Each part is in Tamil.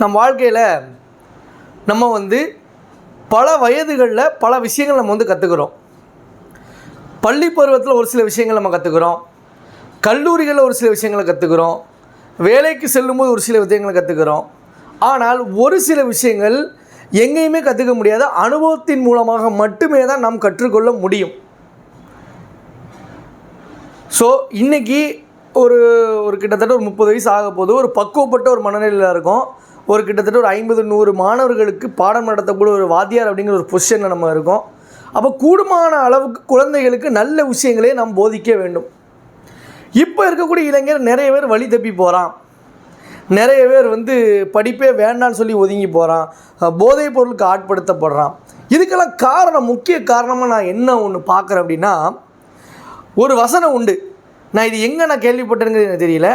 நம் வாழ்க்கையில் நம்ம வந்து பல வயதுகளில் பல விஷயங்கள் நம்ம வந்து கற்றுக்குறோம் பள்ளி பருவத்தில் ஒரு சில விஷயங்கள் நம்ம கற்றுக்குறோம் கல்லூரிகளில் ஒரு சில விஷயங்களை கற்றுக்குறோம் வேலைக்கு செல்லும்போது ஒரு சில விஷயங்களை கற்றுக்குறோம் ஆனால் ஒரு சில விஷயங்கள் எங்கேயுமே கற்றுக்க முடியாத அனுபவத்தின் மூலமாக மட்டுமே தான் நாம் கற்றுக்கொள்ள முடியும். ஸோ இன்றைக்கி ஒரு ஒரு கிட்டத்தட்ட ஒரு முப்பது வயசு ஆக போது ஒரு பக்குவப்பட்ட ஒரு மனநிலையில் இருக்கும். ஒரு கிட்டத்தட்ட ஒரு ஐம்பது நூறு மாணவர்களுக்கு பாடம் நடத்தக்கூடிய ஒரு வாத்தியார் அப்படிங்கிற ஒரு பொசிஷனில் நம்ம இருக்கோம். அப்போ கூடுமான அளவுக்கு குழந்தைகளுக்கு நல்ல விஷயங்களே நாம் போதிக்க வேண்டும். இப்போ இருக்கக்கூடிய இளைஞர் நிறைய பேர் வழி தப்பி போகிறான் நிறைய பேர் வந்து படிப்பே வேண்டான்னு சொல்லி ஒதுங்கி போகிறான் போதைப் பொருளுக்கு ஆட்படுத்தப்படுறான். இதுக்கெல்லாம் காரணம் முக்கிய காரணமாக நான் என்ன ஒன்று பார்க்குறேன் அப்படின்னா ஒரு வசனம் உண்டு. நான் இது எங்கே நான் கேள்விப்பட்டேங்கிறது எனக்கு தெரியல.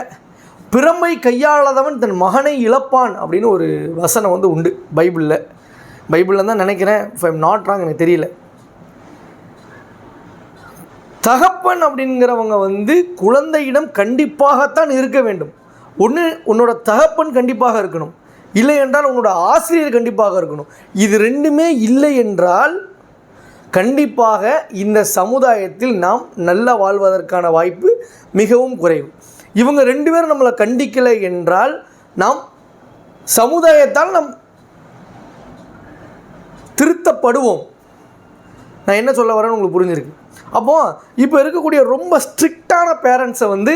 பிறமை கையாளாதவன் தன் மகனை இழப்பான் அப்படின்னு ஒரு வசனம் வந்து உண்டு பைபிளில். பைபிளில் தான் நினைக்கிறேன். If I'm நாட் ராங் எனக்கு தெரியல. தகப்பன் அப்படிங்கிறவங்க வந்து குழந்தையிடம் கண்டிப்பாகத்தான் இருக்க வேண்டும். ஒன்று உன்னோட தகப்பன் கண்டிப்பாக இருக்கணும். இல்லை என்றால் உன்னோட ஆசிரியர் கண்டிப்பாக இருக்கணும். இது ரெண்டுமே இல்லை என்றால் கண்டிப்பாக இந்த சமுதாயத்தில் நாம் நல்லா வாழ்வதற்கான வாய்ப்பு மிகவும் குறைவு. இவங்க ரெண்டு பேரும் நம்மளை கண்டிக்கலை என்றால் நாம் சமுதாயத்தால் நம் திருத்தப்படுவோம். நான் என்ன சொல்ல வரேன்னு உங்களுக்கு புரிஞ்சிருக்கு. அப்போது இப்போ இருக்கக்கூடிய ரொம்ப ஸ்ட்ரிக்டான பேரண்ட்ஸை வந்து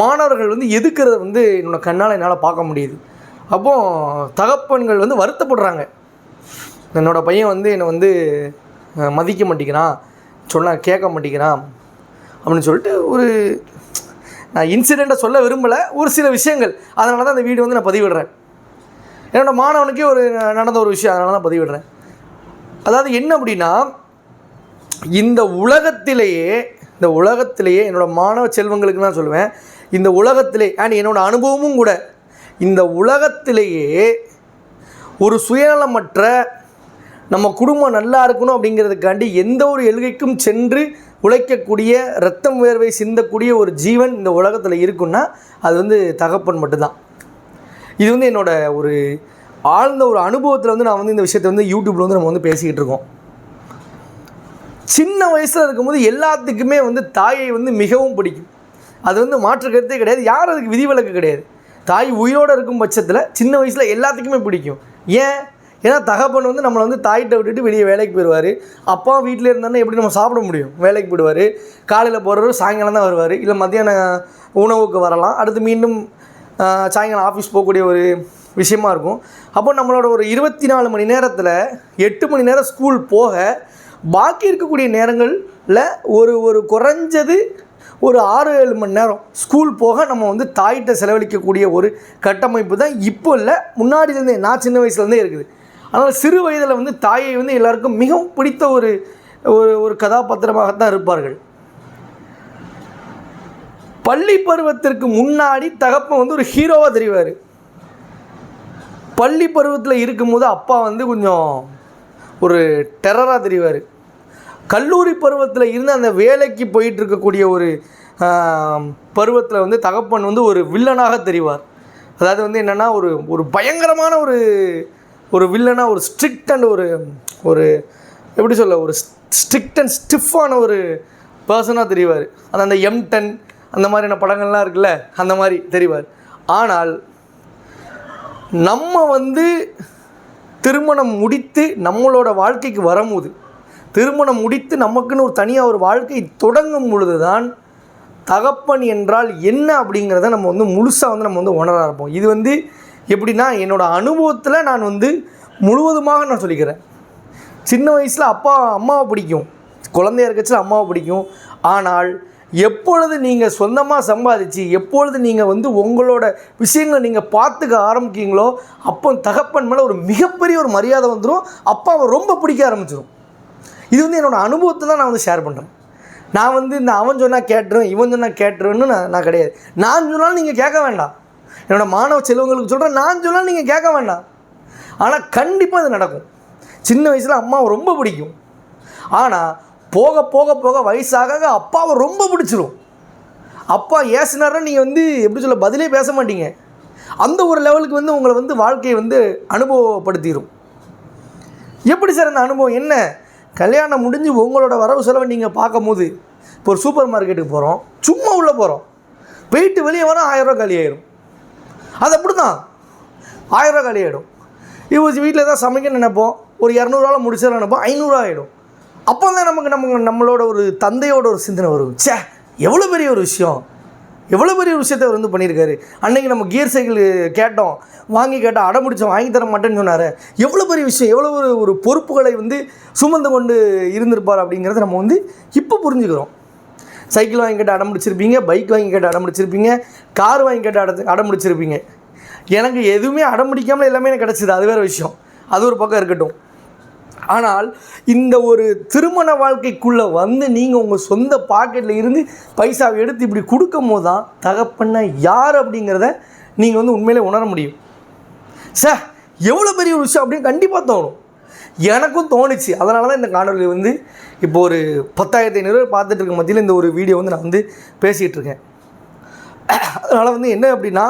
மாணவர்கள் வந்து எதுக்கிறத வந்து என்னோட கண்ணால் என்னால் பார்க்க முடியுது. அப்போது தகப்பன்கள் வந்து வருத்தப்படுறாங்க. என்னோடய பையன் வந்து என்னை வந்து மதிக்க மாட்டேங்கிறான். சொன்னால் கேட்க மாட்டேங்கிறான். அப்படின்னு சொல்லிட்டு ஒரு நான் இன்சிடெண்ட்டை சொல்ல விரும்பலை ஒரு சில விஷயங்கள். அதனால தான் அந்த வீடியோ வந்து நான் பதிவிடுறேன். என்னோடய மாணவனுக்கே ஒரு நடந்த ஒரு விஷயம் அதனால தான் பதிவிடுறேன். அதாவது என்ன அப்படின்னா இந்த உலகத்திலேயே இந்த உலகத்திலேயே என்னோட மாணவ செல்வங்களுக்கு நான் சொல்லுவேன் இந்த உலகத்திலே அண்ட் என்னோடய அனுபவமும் கூட இந்த உலகத்திலேயே ஒரு சுயநலமற்ற நம்ம குடும்பம் நல்லா இருக்கணும் அப்படிங்கிறதுக்காண்டி எந்த ஒரு எழுகைக்கும் சென்று உழைக்கக்கூடிய ரத்தம் உயர்வை சிந்தக்கூடிய ஒரு ஜீவன் இந்த உலகத்தில் இருக்குன்னா அது வந்து தகப்பன் மட்டும்தான். இது வந்து என்னோட ஒரு ஆழ்ந்த ஒரு அனுபவத்தில் வந்து நான் வந்து இந்த விஷயத்தை வந்து யூடியூப்பில் வந்து நம்ம வந்து பேசிக்கிட்டு இருக்கோம். சின்ன வயசில் இருக்கும்போது எல்லாத்துக்குமே வந்து தாயை வந்து மிகவும் பிடிக்கும். அது வந்து மாற்று கருத்தே கிடையாது. யார் அதுக்கு விதிவிலக்கு கிடையாது. தாய் உயிரோடு இருக்கும் பட்சத்தில் சின்ன வயசில் எல்லாத்துக்குமே பிடிக்கும். ஏன்? ஏன்னா தகப்பன் வந்து நம்மளை வந்து தாயிட்ட விட்டுட்டு வெளியே வேலைக்கு போயிடுவார். அப்பா வீட்டில் இருந்தானே எப்படி நம்ம சாப்பிட முடியும்? வேலைக்கு போயிடுவார். காலையில் போகிறவர் சாயங்காலம் தான் வருவார். இல்லை மத்தியான உணவுக்கு வரலாம். அடுத்து மீண்டும் சாயங்காலம் ஆஃபீஸ் போகக்கூடிய ஒரு விஷயமா இருக்கும். அப்போ நம்மளோட ஒரு இருபத்தி நாலு மணி நேரத்தில் எட்டு மணி நேரம் ஸ்கூல் போக பாக்கி இருக்கக்கூடிய நேரங்களில் ஒரு ஒரு குறைஞ்சது ஒரு ஆறு ஏழு மணி நேரம் ஸ்கூல் போக நம்ம வந்து தாயிட்ட செலவழிக்கக்கூடிய ஒரு கட்டமைப்பு தான் இப்போ இல்லை. முன்னாடிலேருந்தே நான் சின்ன வயசுலேருந்தே இருக்குது. அதனால் சிறு வயதில் வந்து தாயை வந்து எல்லாருக்கும் மிகவும் பிடித்த ஒரு ஒரு ஒரு கதாபாத்திரமாகத்தான் இருப்பார்கள். பள்ளி பருவத்திற்கு முன்னாடி தகப்பன் வந்து ஒரு ஹீரோவாக தெரிவார். பள்ளி பருவத்தில் இருக்கும்போது அப்பா வந்து கொஞ்சம் ஒரு டெரராக தெரிவார். கல்லூரி பருவத்தில் இருந்து அந்த வேலைக்கு போயிட்டு இருக்கக்கூடிய ஒரு பருவத்தில் வந்து தகப்பன் வந்து ஒரு வில்லனாக தெரிவார். அதாவது வந்து என்னென்னா ஒரு ஒரு பயங்கரமான ஒரு ஒரு வில்லனாக ஒரு ஸ்ட்ரிக்ட் அண்ட் ஒரு ஒரு எப்படி சொல்ல ஒரு ஸ்ட்ரிக்ட் அண்ட் ஸ்டிஃபான ஒரு பர்சனாக தெரிவார். அந்த அந்த எம் டென் அந்த மாதிரியான படங்கள்லாம் இருக்குல்ல அந்த மாதிரி தெரிவார். ஆனால் நம்ம வந்து திருமணம் முடித்து நம்மளோட வாழ்க்கைக்கு வரும்போது திருமணம் முடித்து நமக்குன்னு ஒரு தனியாக ஒரு வாழ்க்கை தொடங்கும் பொழுது தான் தகப்பன் என்றால் என்ன அப்படிங்கிறத நம்ம வந்து முழுசாக வந்து நம்ம வந்து உணர ஆரம்பிப்போம். இது வந்து எப்படின்னா என்னோடய அனுபவத்தில் நான் வந்து முழுவதுமாக நான் சொல்லிக்கிறேன். சின்ன வயசில் அப்பா அம்மாவை பிடிக்கும். குழந்தையா இருக்கச்சில் அம்மாவை பிடிக்கும். ஆனால் எப்பொழுது நீங்கள் சொந்தமாக சம்பாதிச்சு எப்பொழுது நீங்கள் வந்து உங்களோட விஷயங்களை நீங்கள் பார்த்துக்க ஆரம்பிக்கீங்களோ அப்போ தகப்பன் மேலே ஒரு மிகப்பெரிய ஒரு மரியாதை வந்துடும் அப்பாவை ரொம்ப பிடிக்க ஆரம்பிச்சிடும் இது வந்து என்னோடய அனுபவத்தை தான் நான் வந்து ஷேர் பண்ணுறேன் நான் வந்து இந்த அவன் சொன்னால் கேட்டுருவேன் இவன் சொன்னால் கேட்டுருவேன்னு நான் நான் கிடையாது. நான் சொன்னாலும் நீங்கள் கேட்க வேண்டாம். என்னோடய மாணவ செல்வங்களுக்கு சொல்கிறேன் நான் சொன்னாலும் நீங்கள் கேட்க வேண்டாம். ஆனால் கண்டிப்பாக அது நடக்கும். சின்ன வயசில் அம்மாவை ரொம்ப பிடிக்கும். ஆனால் போக போக போக வயசாக அப்பாவை ரொம்ப பிடிச்சிரும். அப்பா ஏசினாரா நீங்கள் வந்து எப்படி சொல்ல பதிலே பேச மாட்டீங்க. அந்த ஒரு லெவலுக்கு வந்து உங்களை வந்து வாழ்க்கையை வந்து அனுபவப்படுத்திடும் எப்படி சார் அந்த அனுபவம்? என்ன? கல்யாணம் முடிஞ்சு உங்களோட வரவு செலவை நீங்கள் பார்க்கும்போது இப்போ ஒரு சூப்பர் மார்க்கெட்டுக்கு போகிறோம் சும்மா உள்ளே போகிறோம் போயிட்டு வெளியே வரோம் ரூபா காலி ஆயிடும் அது அப்படி தான் ஆயிரரூவா காலி ஆகிடும் இப்போ வீட்டில் தான் சமைக்க நினைப்போம். ஒரு இரநூறுவாவில் முடிச்சிடலாம் நினைப்போம். ஐநூறுரூவா ஆகிடும் அப்போ தான் நமக்கு நம்ம நம்மளோட ஒரு தந்தையோட ஒரு சிந்தனை வரும். ச்சே எவ்வளோ பெரிய ஒரு விஷயம். எவ்வளோ பெரிய ஒரு விஷயத்தை அவர் வந்து பண்ணியிருக்காரு. அன்னைக்கு நம்ம கியர் சைக்கிள் கேட்டோம். வாங்கி கேட்டோம் அடம் பிடிச்சோம் வாங்கி தர மாட்டேன்னு சொன்னார். எவ்வளோ பெரிய விஷயம் எவ்வளோ ஒரு ஒரு பொறுப்புகளை வந்து சுமந்து கொண்டு இருந்திருப்பார் அப்படிங்கிறத நம்ம வந்து இப்போ புரிஞ்சுக்கிறோம். சைக்கிள் வாங்கி கேட்டு அடம் பிடிச்சிருப்பீங்க பைக் வாங்கி கேட்டு அடம் பிடிச்சிருப்பீங்க கார் வாங்கி கேட்டு அட அடம் பிடிச்சிருப்பீங்க. எனக்கு எதுவுமே அடம் பிடிக்காமல் எல்லாமே எனக்கு கிடச்சிது அது வேறு விஷயம். அது ஒரு பக்கம் இருக்கட்டும். ஆனால் இந்த ஒரு திருமண வாழ்க்கைக்குள்ளே வந்து நீங்கள் உங்கள் சொந்த பாக்கெட்டில் இருந்து பைசாவை எடுத்து இப்படி கொடுக்கும் போது தான் தகப்பண்ண யார் அப்படிங்கிறத நீங்கள் வந்து உண்மையிலே உணர முடியும். சார் எவ்வளோ பெரிய ஒரு விஷயம் அப்படின்னு கண்டிப்பாக தோணும். எனக்கும் தோணுச்சு. அதனால தான் இந்த காணொலி வந்து இப்போ ஒரு பத்தாயிரத்தி ஐநூறு பார்த்துட்டு இருக்க மத்தியில் இந்த ஒரு வீடியோ வந்து நான் வந்து பேசிகிட்டு இருக்கேன். அதனால் வந்து என்ன அப்படின்னா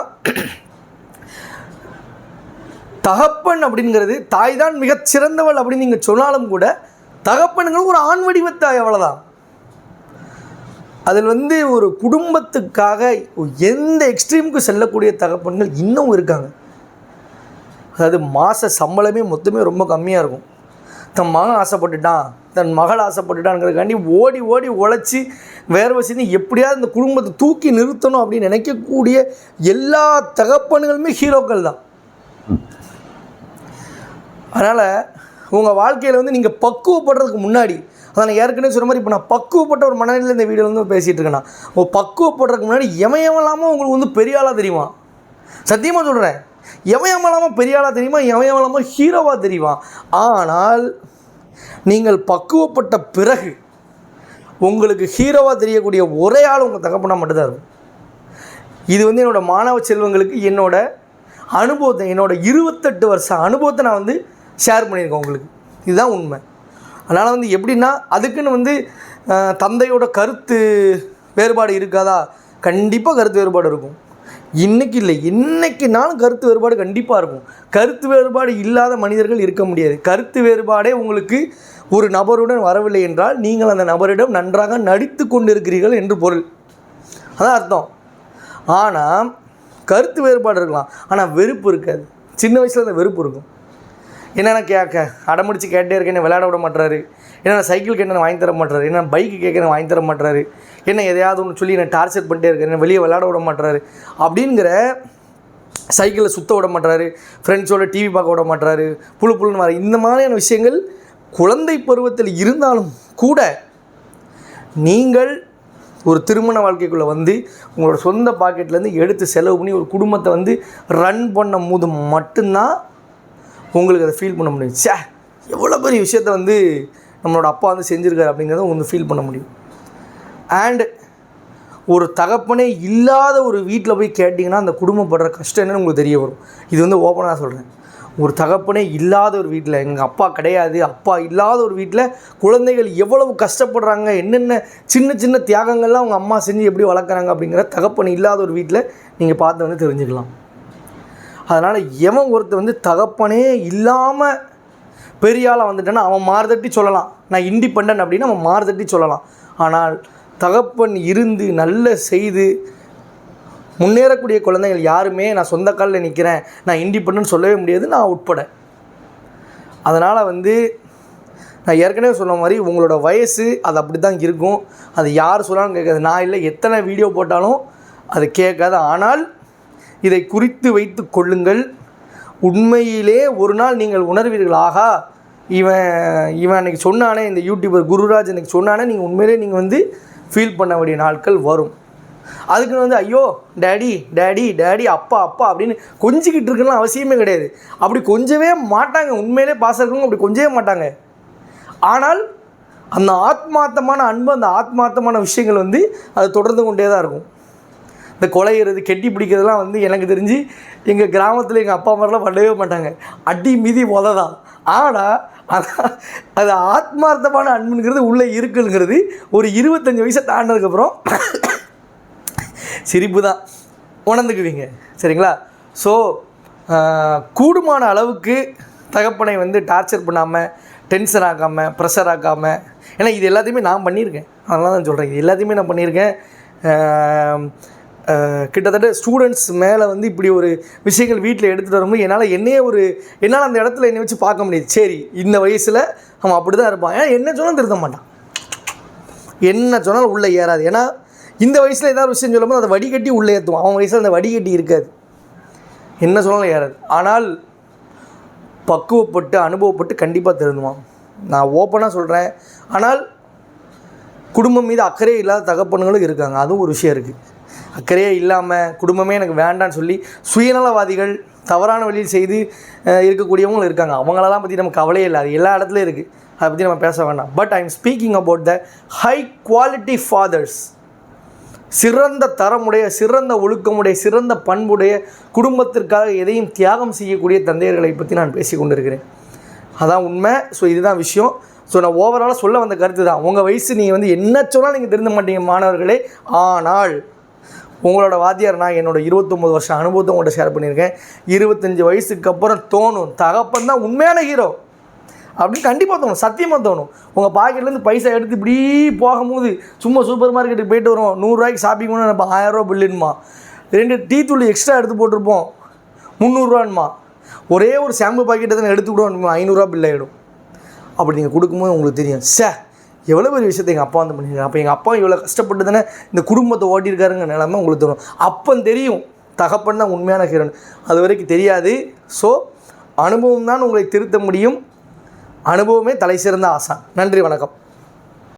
தகப்பன் அப்படிங்கிறது தாய் தான் மிகச் சிறந்தவள் அப்படின்னு நீங்கள் சொன்னாலும் கூட தகப்பனுங்கிறது ஒரு ஆண் வடிவத்தாய் அவ்வளோதான் அதில் வந்து ஒரு குடும்பத்துக்காக எந்த எக்ஸ்ட்ரீமுக்கு செல்லக்கூடிய தகப்பன்கள் இன்னும் இருக்காங்க. அதாவது மாத சம்பளமே மொத்தமே ரொம்ப கம்மியாக இருக்கும். தன் மகன் ஆசைப்பட்டுட்டான் தன் மகள் ஆசைப்பட்டுட்டான்ங்கிறதுக்காண்டி ஓடி ஓடி உழைச்சி வேர்வை செஞ்சு எப்படியாவது இந்த குடும்பத்தை தூக்கி நிறுத்தணும் அப்படின்னு நினைக்கக்கூடிய எல்லா தகப்பன்களுமே ஹீரோக்கள் தான். அதனால் உங்கள் வாழ்க்கையில் வந்து நீங்கள் பக்குவப்படுறதுக்கு முன்னாடி அதான் நான் ஏற்கனவே சொன்ன மாதிரி இப்போ நான் பக்குவப்பட்ட ஒரு மனநிலையில் இந்த வீடியோவில் வந்து பேசிகிட்டு இருக்கேன் நான். பக்குவப்படுறதுக்கு முன்னாடி எவன் உங்களுக்கு வந்து பெரிய ஆளாக தெரியுமா? சத்தியமாக சொல்கிறேன் எவன் எவலாமல் பெரிய ஆளாக தெரியுமா? எவன் எவலாமல் ஹீரோவாக தெரியுமா? ஆனால் நீங்கள் பக்குவப்பட்ட பிறகு உங்களுக்கு ஹீரோவாக தெரியக்கூடிய ஒரே ஆள் உங்கள் தகப்பனா மட்டும்தான் இருக்கும். இது வந்து என்னோடய மாணவ செல்வங்களுக்கு என்னோடய அனுபவத்தை என்னோடய இருபத்தெட்டு வருஷம் அனுபவத்தை நான் வந்து ஷேர் பண்ணியிருக்கேன் உங்களுக்கு. இதுதான் உண்மை. அதனால் வந்து எப்படின்னா அதுக்குன்னு வந்து தந்தையோட கருத்து வேறுபாடு இருக்காதா? கண்டிப்பாக கருத்து வேறுபாடு இருக்கும். இன்றைக்கி இல்லை. இன்னைக்குனாலும் கருத்து வேறுபாடு கண்டிப்பாக இருக்கும். கருத்து வேறுபாடு இல்லாத மனிதர்கள் இருக்க முடியாது. கருத்து வேறுபாடே உங்களுக்கு ஒரு நபருடன் வரவில்லை என்றால் நீங்கள் அந்த நபரிடம் நன்றாக நடித்து கொண்டிருக்கிறீர்கள் என்று பொருள். அதான் அர்த்தம். ஆனால் கருத்து வேறுபாடு இருக்கலாம். ஆனால் வெறுப்பு இருக்காது. சின்ன வயசில் அந்த வெறுப்பு இருக்கும். என்னென்ன கேட்க? அடமுடிச்சு கேட்டே இருக்கேன் என்ன விளையாட விட மாட்டுறாரு என்ன சைக்கிள் கேட்டு வாங்கி தர மாட்டாரு என்ன பைக்கு கேட்க வாங்கி தர மாட்டாரு என்ன எதையாவது ஒன்று சொல்லி என்ன டார்ச்சர் பண்ணிட்டே இருக்கேன் வெளியே விளையாட விட மாட்டாரு அப்படிங்கிற சைக்கிளில் சுத்த விட மாட்டாரு ஃப்ரெண்ட்ஸோட டிவி பார்க்க விட மாட்டாரு புழு புழுன்னு வர இந்த மாதிரியான விஷயங்கள் குழந்தை பருவத்தில் இருந்தாலும் கூட நீங்கள் ஒரு திருமண வாழ்க்கைக்குள்ளே வந்து உங்களோட சொந்த பாக்கெட்லேருந்து எடுத்து செலவு பண்ணி ஒரு குடும்பத்தை வந்து ரன் பண்ணும் போது மட்டும்தான் உங்களுக்கு அதை ஃபீல் பண்ண முடியும். ச்சே எவ்வளோ பெரிய விஷயத்த வந்து நம்மளோட அப்பா வந்து செஞ்சுருக்காரு அப்படிங்கிறத ஒன்று ஃபீல் பண்ண முடியும். அண்டு ஒரு தகப்பனே இல்லாத ஒரு வீட்டில் போய் கேட்டிங்கன்னா அந்த குடும்பப்படுற கஷ்டம் என்னன்னு உங்களுக்கு தெரிய வரும். இது வந்து ஓப்பனாக சொல்கிறேன் ஒரு தகப்பனே இல்லாத ஒரு வீட்டில் எங்கள் அப்பா கிடையாது அப்பா இல்லாத ஒரு வீட்டில் குழந்தைகள் எவ்வளவு கஷ்டப்படுறாங்க என்னென்ன சின்ன சின்ன தியாகங்கள்லாம் அவங்க அம்மா செஞ்சு எப்படி வளர்க்குறாங்க அப்படிங்கிற தகப்பன் இல்லாத ஒரு வீட்டில் நீங்கள் பார்த்து வந்து தெரிஞ்சுக்கலாம். அதனால் எவன் ஒருத்தர் வந்து தகப்பனே இல்லாமல் பெரிய ஆளாக வந்துட்டான்னா அவன் மாறுதட்டி சொல்லலாம். நான் இண்டிபெண்ட் அப்படின்னு அவன் மாறுதட்டி சொல்லலாம். ஆனால் தகப்பன் இருந்து நல்ல செய்து முன்னேறக்கூடிய குழந்தைகள் யாருமே நான் சொந்த காலில் நிற்கிறேன் நான் இண்டிபெண்ட் சொல்லவே முடியாது நான் உட்பட. அதனால் வந்து நான் ஏற்கனவே சொன்ன மாதிரி உங்களோட வயசு அது அப்படி தான் இருக்கும். அது யார் சொன்னாலும் கேட்காது. நான் இல்லை எத்தனை வீடியோ போட்டாலும் அது கேட்காது. ஆனால் இதை குறித்து வைத்து கொள்ளுங்கள். உண்மையிலே ஒரு நாள் நீங்கள் உணர்வீர்கள் ஆகா இவன் இவன் அன்றைக்கி சொன்னானே இந்த யூடியூபர் குருராஜ் அன்னைக்கு சொன்னானே நீங்கள் உண்மையிலே நீங்கள் வந்து ஃபீல் பண்ண வேண்டிய நாட்கள் வரும். அதுக்குன்னு வந்து ஐயோ டேடி டேடி டேடி அப்பா அப்பா அப்படின்னு கொஞ்சிக்கிட்டு இருக்கலாம் அவசியமே கிடையாது. அப்படி கொஞ்சவே மாட்டாங்க. உண்மையிலே பாச இருக்கவங்க அப்படி கொஞ்சவே மாட்டாங்க. ஆனால் அந்த ஆத்மார்த்தமான அன்பு அந்த ஆத்மார்த்தமான விஷயங்கள் வந்து அது தொடர்ந்து கொண்டே தான் இருக்கும். இந்த கொலையிறது கெட்டி பிடிக்கிறதுலாம் வந்து எனக்கு தெரிஞ்சு எங்கள் கிராமத்தில் எங்கள் அப்பா அம்மாலாம் பண்ணவே மாட்டாங்க. அடி மிதி உத தான் ஆனால் அது- அது ஆத்மார்த்தமான அன்புங்கிறது உள்ளே இருக்குங்கிறது ஒரு இருபத்தஞ்சி வயசை தாண்டினதுக்கப்புறம் சிரிப்பு தான் உணர்ந்துக்குவீங்க. சரிங்களா? ஸோ கூடுமான அளவுக்கு தகப்பனை வந்து டார்ச்சர் பண்ணாமல் டென்ஷன் ஆக்காமல் ப்ரெஷர் ஆக்காமல் ஏன்னா இது எல்லாத்தையுமே நான் பண்ணியிருக்கேன். அதனால தான் சொல்கிறேன் இது எல்லாத்தையுமே நான் பண்ணியிருக்கேன். கிட்டத்தட்ட ஸ்டூடெண்ட்ஸ் மேலே வந்து இப்படி ஒரு விஷயங்கள் வீட்டில் எடுத்துகிட்டு வரும்போது என்னால் என்னையே ஒரு என்னால் அந்த இடத்துல என்னை வச்சு பார்க்க முடியாது. சரி இந்த வயசில் அவன் அப்படி தான் இருப்பான். ஏன்னா என்ன சொன்னாலும் திருத்த மாட்டான். என்ன சொன்னாலும் உள்ளே ஏறாது. ஏன்னா இந்த வயசில் ஏதாவது விஷயம் சொல்லும்போது அதை வடிகட்டி உள்ளே ஏற்றுவான் அவன் வயசில் அந்த வடிகட்டி இருக்காது. என்ன சொன்னாலும் ஏறாது. ஆனால் பக்குவப்பட்டு அனுபவப்பட்டு கண்டிப்பாக திருந்துவான். நான் ஓப்பனாக சொல்கிறேன் ஆனால் குடும்பம் மீது அக்கறை இல்லாத தகப்பனுங்களும் இருக்காங்க. அதுவும் ஒரு விஷயம் இருக்குது அக்கறையே இல்லாமல் குடும்பமே எனக்கு வேண்டான்னு சொல்லி சுயநலவாதிகள் தவறான வழியில் செய்து இருக்கக்கூடியவங்களும் இருக்காங்க. அவங்களெல்லாம் பற்றி நமக்கு கவலையே இல்லை. அது எல்லா இடத்துலையும் இருக்குது அதை பற்றி நம்ம பேச வேண்டாம் but I am speaking about the high quality fathers சிறந்த தரமுடைய சிறந்த ஒழுக்கமுடைய சிறந்த பண்புடைய குடும்பத்திற்காக எதையும் தியாகம் செய்யக்கூடிய தந்தையர்களை பற்றி நான் பேசி கொண்டிருக்கிறேன். அதான் உண்மை. ஸோ இதுதான் விஷயம். ஸோ நான் ஓவராலாக சொல்ல வந்த கருத்து தான். உங்கள் வயசு நீங்கள் வந்து என்ன சொன்னால் நீங்கள் திருந்த மாட்டீங்க மாணவர்களே. ஆனால் உங்களோட வாத்தியார் நான் என்னோடய இருபத்தொம்போது வருஷம் அனுபவத்தை உங்கள்கிட்ட ஷேர் பண்ணியிருக்கேன். இருபத்தஞ்சி வயசுக்கு அப்புறம் தோணும். தகப்பன் தான் உண்மையான ஹீரோ அப்படின்னு கண்டிப்பாக தோணும். சத்தியமாக தோணும். உங்கள் பாக்கெட்லேருந்து பைசா எடுத்து இப்படி போகும்போது சும்மா சூப்பர் மார்க்கெட்டுக்கு போயிட்டு வருவோம். நூறுரூவாய்க்கு ஷாப்பிங் பண்ண நினைப்போம் ஆயிரரூவா பில்லுன்மா ரெண்டு டீ தூள் எக்ஸ்ட்ரா எடுத்து போட்டிருப்போம். முந்நூறுரூவான்மா ஒரே ஒரு ஷாம்பு பாக்கெட்டை தான் எடுத்து ஐநூறுரூவா பில் ஆகிடும் அப்படி நீங்கள் கொடுக்கும்போது உங்களுக்கு தெரியும். சே எவ்வளோ பெரிய விஷயத்தை எங்கள் அப்பா வந்து பண்ணியிருக்காங்க அப்போ எங்கள் அப்பா இவ்வளோ கஷ்டப்பட்டு தானே இந்த குடும்பத்தை ஓட்டியிருக்காருங்க நிலமை உங்களுக்கு தோணும். அப்போ தெரியும். தகப்பன் தான் உண்மையான ஹீரோன் அது வரைக்கும் தெரியாது. ஸோ அனுபவம் தான் உங்களை திருத்த முடியும். அனுபவமே தலை சிறந்த ஆசான். நன்றி வணக்கம்.